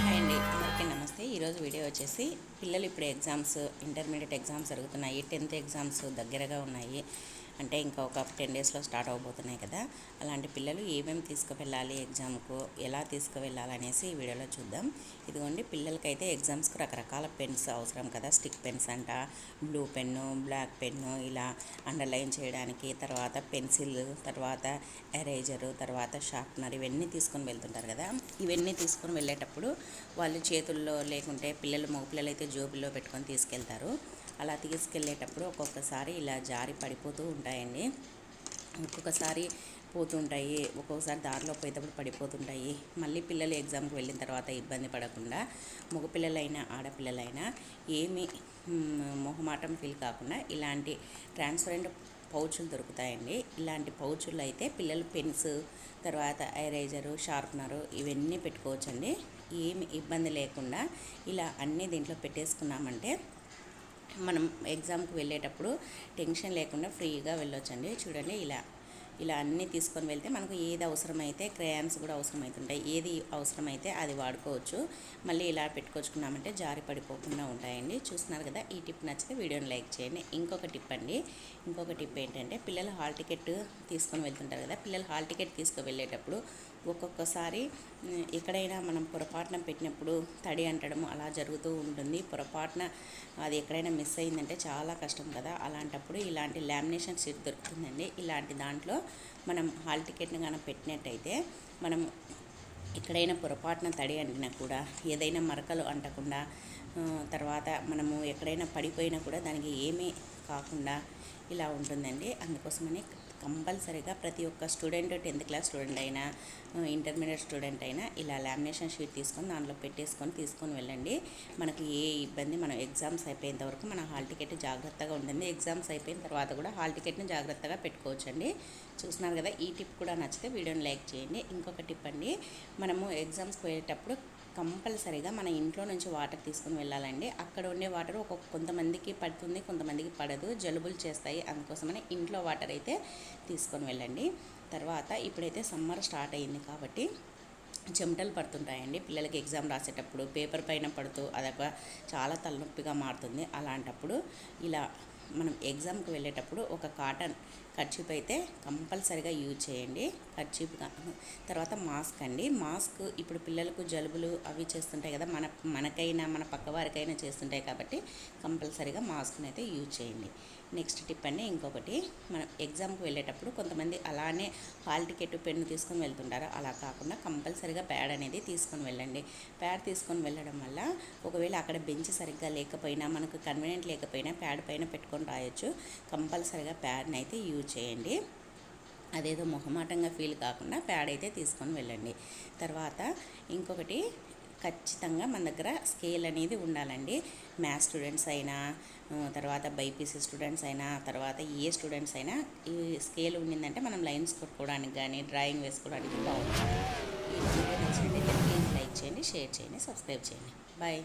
Hi అండి. అందరికీ నమస్తే. ఈరోజు వీడియో వచ్చేసి పిల్లలు ఇప్పుడు ఎగ్జామ్స్ ఇంటర్మీడియట్ ఎగ్జామ్స్ జరుగుతున్నాయి. టెన్త్ ఎగ్జామ్స్ దగ్గరగా ఉన్నాయి. అంటే ఇంకా ఒక టెన్ డేస్లో స్టార్ట్ అవబోతున్నాయి కదా. అలాంటి పిల్లలు ఏమేమి తీసుకువెళ్ళాలి ఎగ్జామ్కు ఎలా తీసుకువెళ్ళాలనేసి ఈ వీడియోలో చూద్దాం. ఇదిగోండి పిల్లలకైతే ఎగ్జామ్స్కి రకరకాల పెన్స్ అవసరం కదా. స్టిక్ పెన్స్ అంట బ్లూ పెన్ను బ్లాక్ పెన్ను ఇలా అండర్లైన్ చేయడానికి తర్వాత పెన్సిల్ తర్వాత ఎరేజరు తర్వాత షార్ప్నర్ ఇవన్నీ తీసుకొని వెళ్తుంటారు కదా. ఇవన్నీ తీసుకొని వెళ్ళేటప్పుడు వాళ్ళు చేతుల్లో లేకుంటే పిల్లలు మగ పిల్లలు అయితే జోబుల్లో పెట్టుకొని తీసుకెళ్తారు. అలా తీసుకెళ్ళేటప్పుడు ఒక్కొక్కసారి ఇలా జారి పడిపోతూ ఉంటాయండి. ఒక్కొక్కసారి పోతుంటాయి ఒక్కొక్కసారి దారిలో పోయేటప్పుడు పడిపోతుంటాయి. మళ్ళీ పిల్లలు ఎగ్జామ్కి వెళ్ళిన తర్వాత ఇబ్బంది పడకుండా మగపిల్లలైనా ఆడపిల్లలైనా ఏమి మొహమాటం ఫీల్ కాకుండా ఇలాంటి ట్రాన్స్పరెంట్ పౌచులు దొరుకుతాయండి. ఇలాంటి పౌచులు అయితే పిల్లలు పెన్స్ తర్వాత ఎరేజరు షార్ప్నరు ఇవన్నీ పెట్టుకోవచ్చండి. ఏమి ఇబ్బంది లేకుండా ఇలా అన్నీ దీంట్లో పెట్టేసుకున్నామంటే మనం ఎగ్జామ్కి వెళ్ళేటప్పుడు టెన్షన్ లేకుండా ఫ్రీగా వెళ్ళొచ్చండి. చూడండి ఇలా ఇలా అన్నీ తీసుకొని వెళ్తే మనకు ఏది అవసరమైతే క్రేయాన్స్ కూడా అవసరమవుతుంటాయి ఏది అవసరమైతే అది వాడుకోవచ్చు. మళ్ళీ ఇలా పెట్టుకొచ్చుకున్నామంటే జారి పడిపోకుండా ఉంటాయండి. చూస్తున్నారు కదా ఈ టిప్ నచ్చితే వీడియోని లైక్ చేయండి. ఇంకొక టిప్ అండి. ఇంకొక టిప్ ఏంటంటే పిల్లలు హాల్ టికెట్ తీసుకొని వెళ్తుంటారు కదా పిల్లలు హాల్ టికెట్ తీసుకు వెళ్ళేటప్పుడు ఒక్కొక్కసారి ఎక్కడైనా మనం పొరపాటున పెట్టినప్పుడు తడి అంటడం అలా జరుగుతూ ఉంటుంది. పొరపాటున అది ఎక్కడైనా మిస్ అయిందంటే చాలా కష్టం కదా. అలాంటప్పుడు ఇలాంటి లామినేషన్ షీట్ దొరుకుతుందండి. ఇలాంటి దాంట్లో మనం హాల్ టికెట్ని కానీ పెట్టినట్టయితే మనం ఎక్కడైనా పొరపాటున తడి అంటినా కూడా ఏదైనా మరకలు అంటకుండా తర్వాత మనము ఎక్కడైనా పడిపోయినా కూడా దానికి ఏమీ కాకుండా ఇలా ఉంటుందండి. అందుకోసమని కంపల్సరీగా ప్రతి ఒక్క స్టూడెంట్ టెన్త్ క్లాస్ స్టూడెంట్ అయినా ఇంటర్మీడియట్ స్టూడెంట్ అయినా ఇలా లామినేషన్ షీట్ తీసుకొని దాంట్లో పెట్టేసుకొని తీసుకొని వెళ్ళండి. మనకి ఏ ఇబ్బంది మనం ఎగ్జామ్స్ అయిపోయేంత వరకు మన హాల్ టికెట్ జాగ్రత్తగా ఉంటుంది. ఎగ్జామ్స్ అయిపోయిన తర్వాత కూడా హాల్ టికెట్ని జాగ్రత్తగా పెట్టుకోవచ్చండి. చూస్తున్నారు కదా ఈ టిప్ కూడా నచ్చితే వీడియోని లైక్ చేయండి. ఇంకొక టిప్ అండి మనము ఎగ్జామ్స్కి పోయేటప్పుడు కంపల్సరీగా మన ఇంట్లో నుంచి వాటర్ తీసుకుని వెళ్ళాలండి. అక్కడ ఉండే వాటర్ ఒక్కొక్క కొంతమందికి పడుతుంది కొంతమందికి పడదు. జలుబులు చేస్తాయి. అందుకోసమని ఇంట్లో వాటర్ అయితే తీసుకొని వెళ్ళండి. తర్వాత ఇప్పుడైతే సమ్మర్ స్టార్ట్ అయింది కాబట్టి చెమటలు పడుతుంటాయండి. పిల్లలకి ఎగ్జామ్ రాసేటప్పుడు పేపర్ పైన పడుతూ అదొక చాలా తలనొప్పిగా మారుతుంది. అలాంటప్పుడు ఇలా మనం ఎగ్జామ్కి వెళ్ళేటప్పుడు ఒక కాటన్ కర్చీప్ అయితే కంపల్సరిగా యూజ్ చేయండి. కర్చీప్ తర్వాత మాస్క్ అండి. మాస్క్ ఇప్పుడు పిల్లలకు జలుబులు అవి చేస్తుంటాయి కదా మన మనకైనా మన పక్క వారికైనా చేస్తుంటాయి కాబట్టి కంపల్సరిగా మాస్క్ని అయితే యూజ్ చేయండి. నెక్స్ట్ టిప్ అండి ఇంకొకటి మనం ఎగ్జామ్కి వెళ్ళేటప్పుడు కొంతమంది అలానే హాల్ టికెట్ పెన్ను తీసుకొని వెళ్తుంటారు. అలా కాకుండా కంపల్సరిగా ప్యాడ్ అనేది తీసుకొని వెళ్ళండి. ప్యాడ్ తీసుకొని వెళ్ళడం వల్ల ఒకవేళ అక్కడ బెంచ్ సరిగ్గా లేకపోయినా మనకు కన్వీనియంట్ లేకపోయినా ప్యాడ్ పైన పెట్టుకొని రాయొచ్చు. కంపల్సరిగా ప్యాడ్ని అయితే యూజ్ చేయండి. అదేదో మొహమాటంగా ఫీల్ కాకుండా ప్యాడ్ అయితే తీసుకొని వెళ్ళండి. తర్వాత ఇంకొకటి ఖచ్చితంగా మన దగ్గర స్కేల్ అనేది ఉండాలండి. మ్యాథ్స్ స్టూడెంట్స్ అయినా తర్వాత బైపీసీ స్టూడెంట్స్ అయినా తర్వాత ఏ స్టూడెంట్స్ అయినా ఈ స్కేల్ ఉండిందంటే మనం లైన్స్ కొట్టుకోవడానికి కానీ డ్రాయింగ్ వేసుకోవడానికి బాగుంటుంది. ఈ వీడియో నచ్చినట్లయితే ప్లీజ్ లైక్ చేయండి షేర్ చేయండి సబ్స్క్రైబ్ చేయండి. బాయ్.